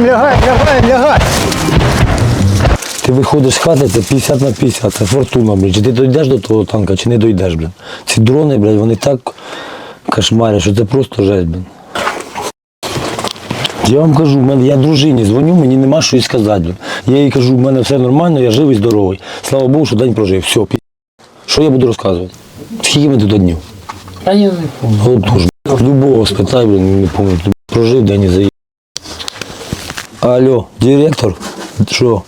Лягаємо, лягаємо, лягаємо, лягаємо. Ти виходиш з хати, це 50 на 50, це фортуна, блін. Чи ти дійдеш до того танка, чи не дійдеш, блін. Ці дрони, блядь, вони так кошмарять, що це просто жесть, блін. Я вам кажу, в мене, я дружині дзвоню, мені нема що їй сказати. Я їй кажу, в мене все нормально, я живий, здоровий. Слава Богу, що день прожив. Все, пі... Що я буду розказувати? Скільки ми тут днів? А я не помню. Отож, любого спитай, блін, не пам'ятаю. Прожив день і заїхав. Алло, директор, що?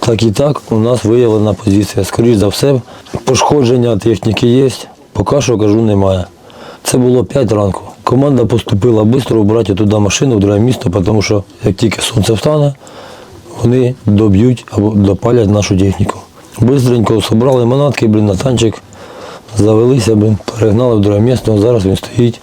Так і так, у нас виявлена позиція. Скоріше за все, пошкодження техніки є, поки що кажу, немає. Це було 5 ранку. Команда поступила швидко обрати туди машину в друге місто, тому що як тільки сонце встане, вони доб'ють або допалять нашу техніку. Бистренько зібрали манатки, блін, на танчик, завелися, блін, перегнали в друге місто, зараз він стоїть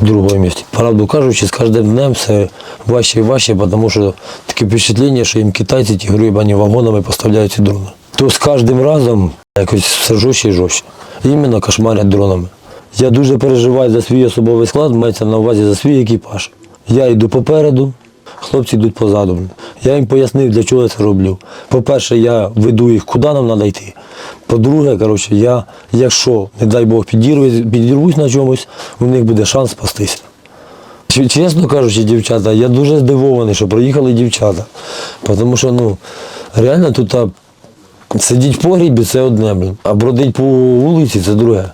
в другому місці. Правду кажучи, з кожним днем все важче і важче, тому що таке впечатлення, що їм китайці ті грибані вагонами поставляють ці дрони. То з кожним разом якось все жорстче і жорстче. Іменно кошмарять дронами. Я дуже переживаю за свій особовий склад, мається на увазі за свій екіпаж. Я йду попереду, хлопці йдуть позаду. Я їм пояснив, для чого я це роблю. По-перше, я веду їх, куди нам треба йти. По-друге, коротше, я, якщо, не дай Бог, підірвусь, підірвусь на чомусь, у них буде шанс спастися. Чесно кажучи, дівчата, я дуже здивований, що приїхали дівчата. Тому що ну, реально тут а, сидіть в погрібі це одне, блін, а бродить по вулиці це друге.